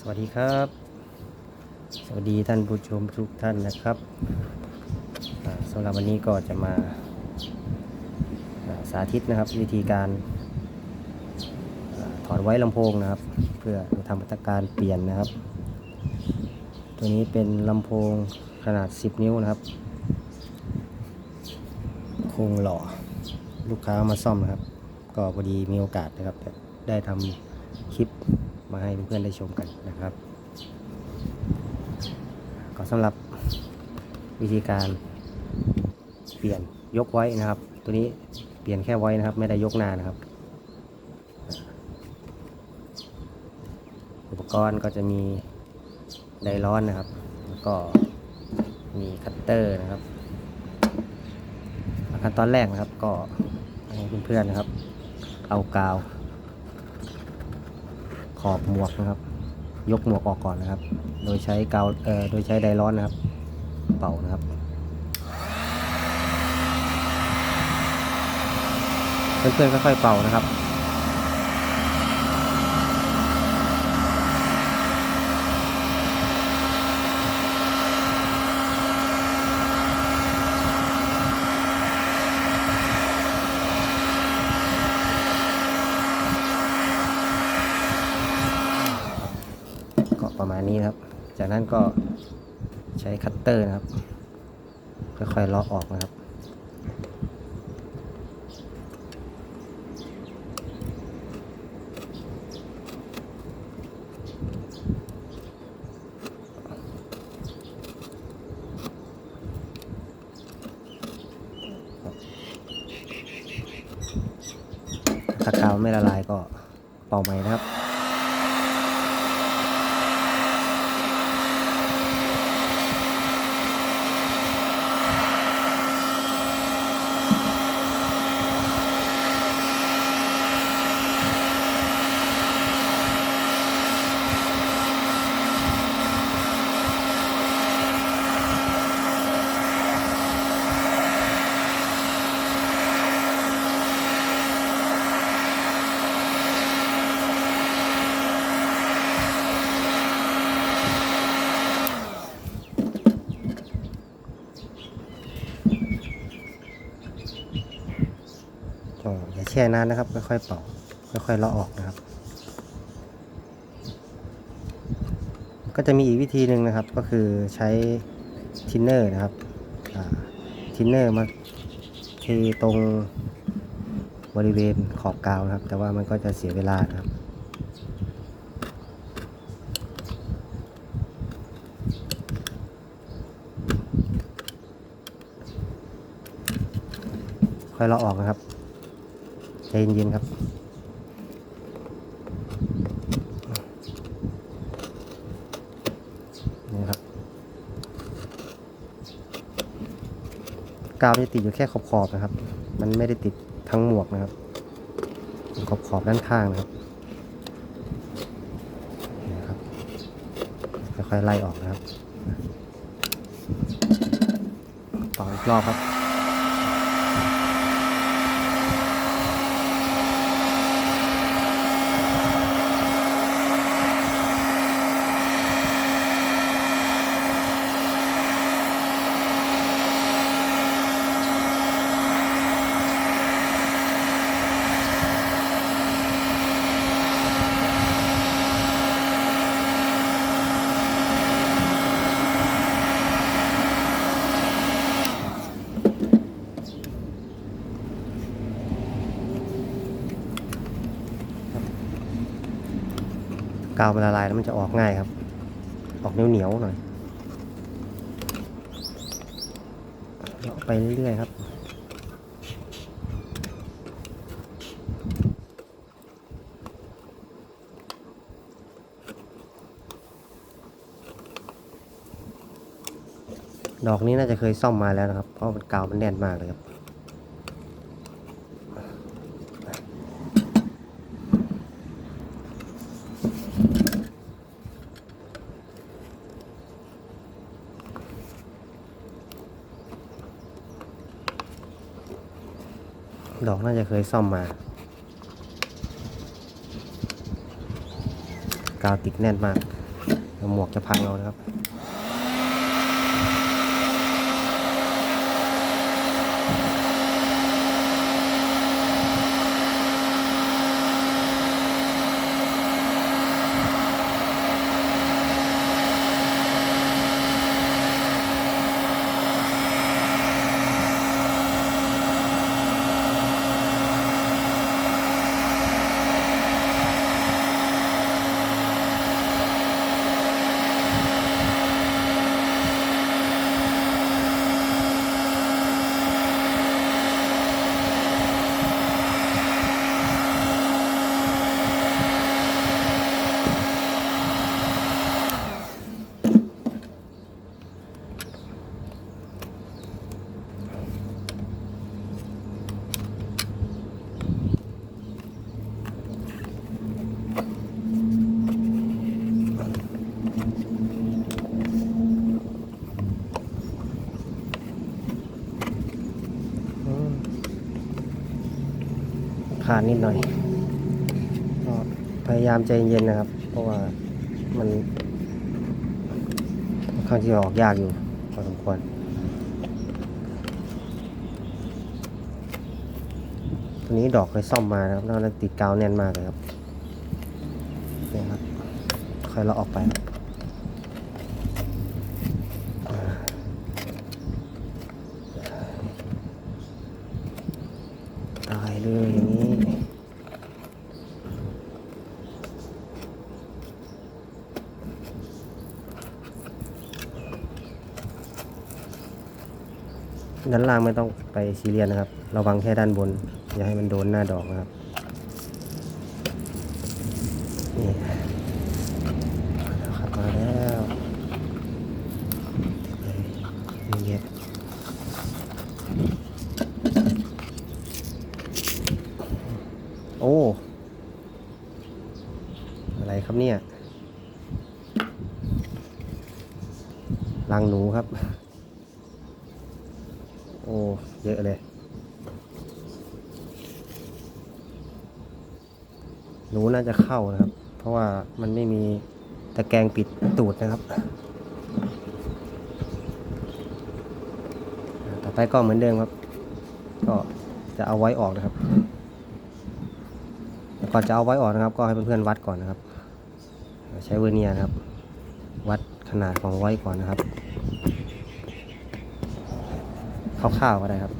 สวัสดีครับ สวัสดีท่านผู้ชมทุกท่านนะครับสำหรับวันนี้ก็จะมาสาธิตนะครับวิธีการถอดไว้ลำโพงนะครับ เพื่อทำมาตรการเปลี่ยนนะครับ ตัวนี้เป็นลำโพงขนาด 10 นิ้วนะครับโครงหล่อลูกค้ามาซ่อมนะครับ ก็พอดีมีโอกาสนะครับ ได้ทำคลิป มาให้เพื่อนๆได้ชมกันนะครับ ก็สำหรับวิธีการเปลี่ยนยกไว้นะครับ ตัวนี้เปลี่ยนแค่ไว้นะครับ ไม่ได้ยกหน้านะครับ อุปกรณ์ก็จะมีไดร้อนนะครับแล้วก็มีคัตเตอร์นะครับขั้นตอนแรกนะครับก็ให้เพื่อนๆนะครับ เอากาว ขอบหมวกนะครับ ยกหมวกออกก่อนนะครับ โดยใช้กาวเอ่อโดยใช้ไดร้อนนะครับ เป่านะครับ เพื่อนๆค่อยๆเป่านะครับ ก็ประมา ณนี้นะครับ จากนั้นก็ใช้คัตเตอร์นะครับ ค่อยๆเลาะออกนะครับถ้ากาวไม่ละลายก็เป่าใหม่นะครับ ช่นานนะครับ ค่อยๆเป่า ค่อยๆเลาะออกนะครับ ก็จะมีอีกวิธีหนึ่งนะครับ ก็คือใช้ทินเนอร์นะครับทินเนอร์มาเทตรงบริเวณขอบกาวนะครับ แต่ว่ามันก็จะเสียเวลาครับค่อยเลาะออกนะครับ ใจเย็นๆครับ นี่ครับ กาวจะติดอยู่แค่ขอบๆนะครับ มันไม่ได้ติดทั้งหมวกนะครับ ขอบขอบๆด้านข้างนะครับนี่นะครับค่อยๆไล่ออกนะครับ ต่ออีกรอบครับ กาวมันละลายแล้วมันจะออกง่ายครับ ออกเหนียวๆหน่อยเลาะไปเรื่อยๆครับดอกนี้น่าจะเคยซ่อมมาแล้วนะครับ เพราะมันกาวมันแน่นมากเลยครับ ดอกน่าจะเคยซ่อมมากาวติดแน่นมากหมวกจะพังเอานะครับ ขาดนิดหน่อยก็พยายามใจเย็นนะครับ เพราะว่ามันค่อนข้างที่จะออกยากอยู่พอสมควรตัวนี้ดอกเคยซ่อมมานะครับแล้วติดกาวแน่นมากเลยครับนี่ครับค่อยเราออกไปอ่าตายเลยอย่างนี้ ด้านล่างไม่ต้องไปซีเรียสนะครับ ระวังแค่ด้านบน อย่าให้มันโดนหน้าดอกนะครับนี่มาแล้วครับมาแล้วนี่เย็บโอ้ อะไรครับเนี่ยรังหนูครับ โอ้ เยอะเลย หนูน่าจะ เข้านะครับ เพราะว่ามันไม่มีตะแกรงปิดตูดนะครับ ต่อไปก็เหมือนเดิมครับ ก็จะเอาไว้ออกนะครับ ก่อนจะเอาไว้ออกนะครับ ก็ให้เพื่อนๆวัดก่อนนะครับ ใช้เวเนียนะครับ วัดขนาดของไว้ก่อนนะครับคร่าวๆก็ได้ครับ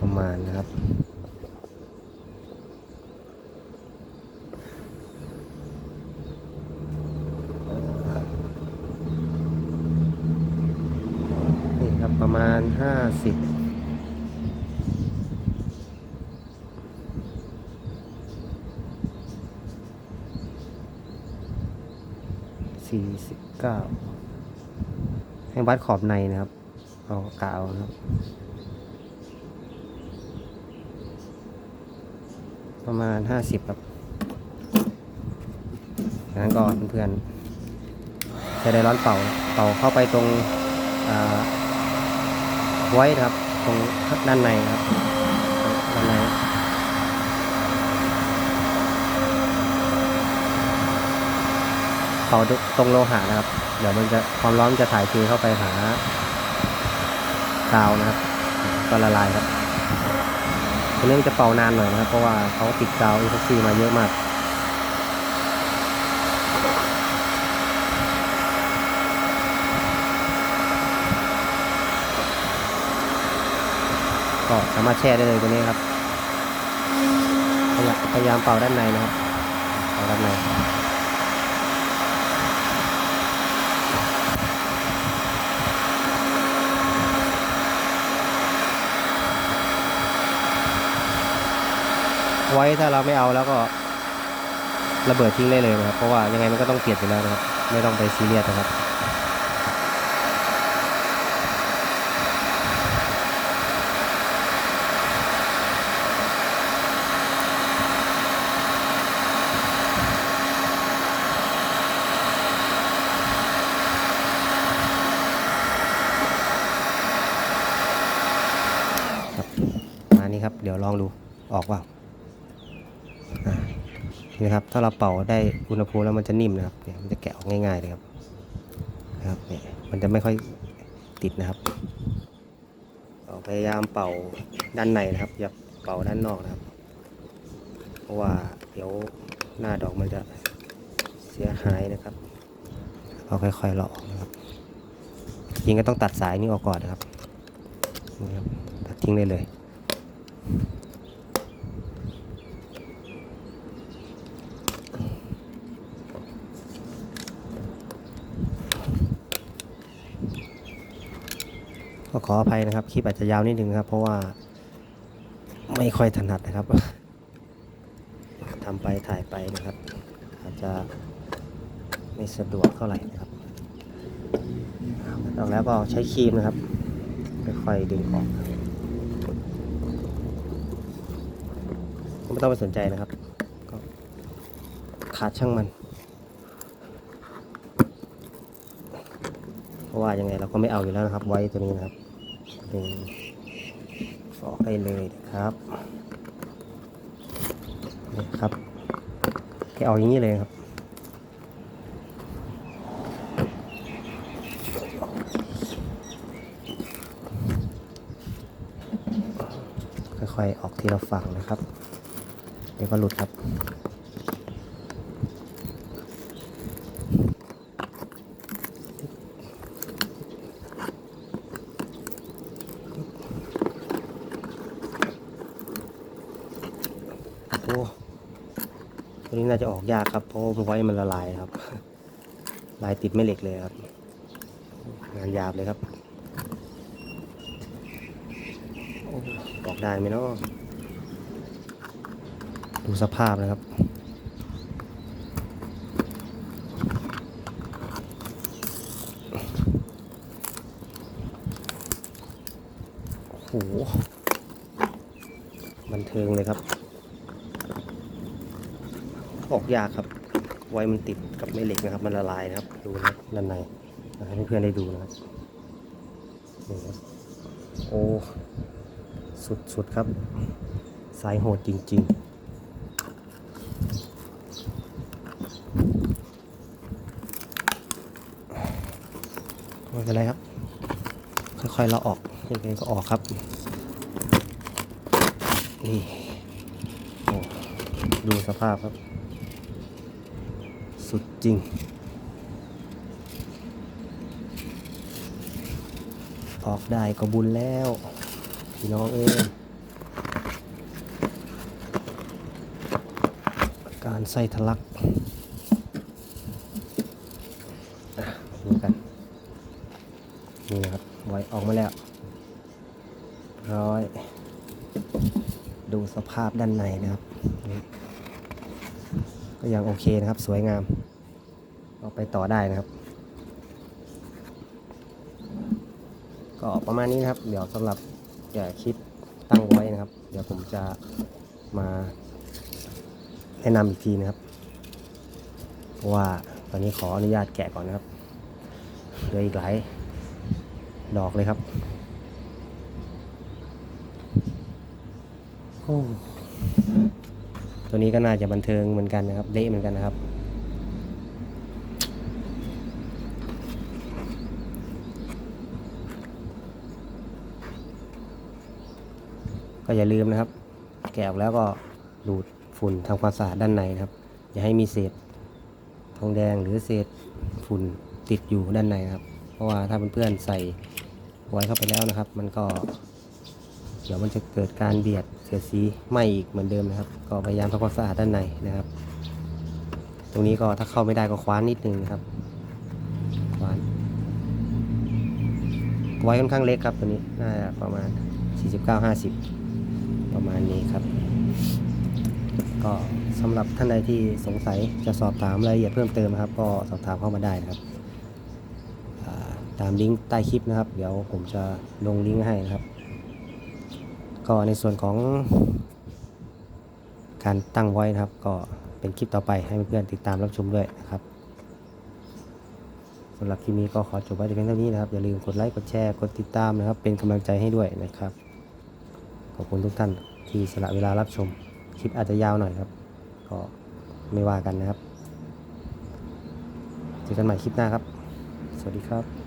ประมาณนะครับ นี่ ครับประมาณห้าสิบสี่สิบเก้าให้วัดขอบในนะครับ เอากาวนะครับ ประมาณห้าสิบครับจากนั้นก็เพื่อนๆใช้ได้ร้อนเป่า เป่าเข้าไปตรงอ่า ไว้ครับ ตรงด้านในครับด้านในเป่าตรงโลหะนะครับ เดี๋ยวมันจะความร้อนจะถ่ายเทเข้าไปหากาวนะครับ ก็ละลายครับทีนี้มันจะเป่านานหน่อยนะครับ เพราะว่าเขาติดกาวอีพ็อกซี่มาเยอะมาก ก็สามารถแช่ได้เลยตัวนี้ครับพยายามเป่าด้านในนะครับเป่าด้านในไว้ถ้าเราไม่เอาแล้วก็ระเบิดทิ้งได้เลยนะครับ เพราะว่ายังไงมันก็ต้องเปลี่ยนอยู่แล้วนะครับ ไม่ต้องไปซีเรียสนะครับ ครับประมาณ นี้ครับ เดี๋ยวลองดูออกว่าอ่าโอเคนี่นะครับ ถ้าเราเป่าได้อุณหภูมิแล้วมันจะนิ่มนะครับเนี่ยมันจะแกะออกง่ายๆเลยครับนะครับเนี่ยมันจะไม่ค่อยติดนะครับเราพยายามเป่าด้านในนะครับอย่าเป่าด้านนอกนะครับ เพราะว่าเดี๋ยวหน้าดอกมันจะเสียหายนะครับเราค่อยๆเลาะนะครับจริงก็ต้องตัดสายนี้ออกก่อนนะครับนี่ครับตัดทิ้งได้เลย ก็ขออภัยนะครับ คลิปอาจจะยาวนิดนึงครับ เพราะว่าไม่ค่อยถนัดนะครับทำไปถ่ายไปนะครับ อาจจะไม่สะดวกเท่าไหร่นะครับต่อแล้วก็ใช้ครีมนะครับ ค่อยๆดึงออก ไม่ต้องไปสนใจนะครับก็ขาดช่างมัน เพราะว่ายังไงเราก็ไม่เอาอยู่แล้วนะครับ ไว้ตัวนี้นะครับดึงออกได้เลยนะครับนี่ครับแกะออกอย่างนี้เลยครับค่อยๆออกทีละฝั่งนะครับ ดี๋ยวก็หลุดครับ โอ้ตัวนี้น่าจะออกยากครับเพราะว่าไว้มันละลายครับ ลายติดไม่เหล็กเลยครับงานหยาบเลยครับ ออกได้ไหมเนาะ ดูสภาพนะครับ โห บันเทิงเลยครับ ออกยากครับ ไว้มันติดกับแม่เหล็กนะครับ มันละลายนะครับ ดูนะด้านในนะให้เพื่อนๆได้ดูนะครับโอ้ สุดๆครับ สายโหดจริง ๆ ไม่เป็นไรครับ ค่อยๆเราออกยังไงก็ออกครับ นี่โอ้ดูสภาพครับ สุดจริงออกได้ก็บุญแล้ว พี่น้องเอ้ยการใส่ทะลักอะดูกัน นี่นะครับ ไว้ออกมาแล้ว ร้อย ดูส ภาพด้านในนะครับ ก็ยังโอเคนะครับ สวยงาม เอาไปต่อได้นะครับ ก็ประมาณนี้นะครับ เดี๋ยวสำหรับแก่คลิปตั้งไว้นะครับ เดี๋ยวผมจะมาแนะนำอีกทีนะครับ ว่าตอนนี้ขออนุญาตแกะก่อนนะครับเหลืออีกหลายดอกเลยครับ โอ้ตัวนี้ก็น่าจะบันเทิงเหมือนกันนะครับ เละเหมือนกันนะครับ ก็อย่าลืมนะครับ แกะออกแล้วก็ดูดฝุ่นทำความสะอาดด้านในนะครับ อย่าให้มีเศษทองแดงหรือเศษฝุ่นติดอยู่ด้านในนะครับ เพราะว่าถ้าเพื่อนๆใส่ไว้เข้าไปแล้วนะครับ มันก็ เดี๋ยวมันจะเกิดการเบียดเสียดสีไหมอีกเหมือนเดิมนะครับ ก็พยายามทำความสะอาดด้านในนะครับ ตรงนี้ก็ถ้าเข้าไม่ได้ก็คว้านนิดนึงนะครับคว้านไว้ค่อนข้างเล็กครับตัวนี้น่าจะประมาณ 49-50 ประมาณนี้ครับ ก็สำหรับท่านใดที่สงสัยจะสอบถามรายละเอียดเพิ่มเติมครับ ก็สอบถามเข้ามาได้นะครับตามลิงก์ใต้คลิปนะครับ เดี๋ยวผมจะลงลิงก์ให้นะครับ ก็ในส่วนของการตั้งไว้นะครับ ก็เป็นคลิปต่อไปให้เพื่อนๆติดตามรับชมด้วยนะครับสำหรับคลิปนี้ก็ขอจบไว้แต่เพียงเท่านี้นะครับอย่าลืมกดไลค์กดแชร์กดติดตามนะครับ เป็นกำลังใจให้ด้วยนะครับ ขอบคุณทุกท่านที่สละเวลารับชม คลิปอาจจะยาวหน่อยครับ ก็ไม่ว่ากันนะครับเจอกันใหม่คลิปหน้าครับ สวัสดีครับ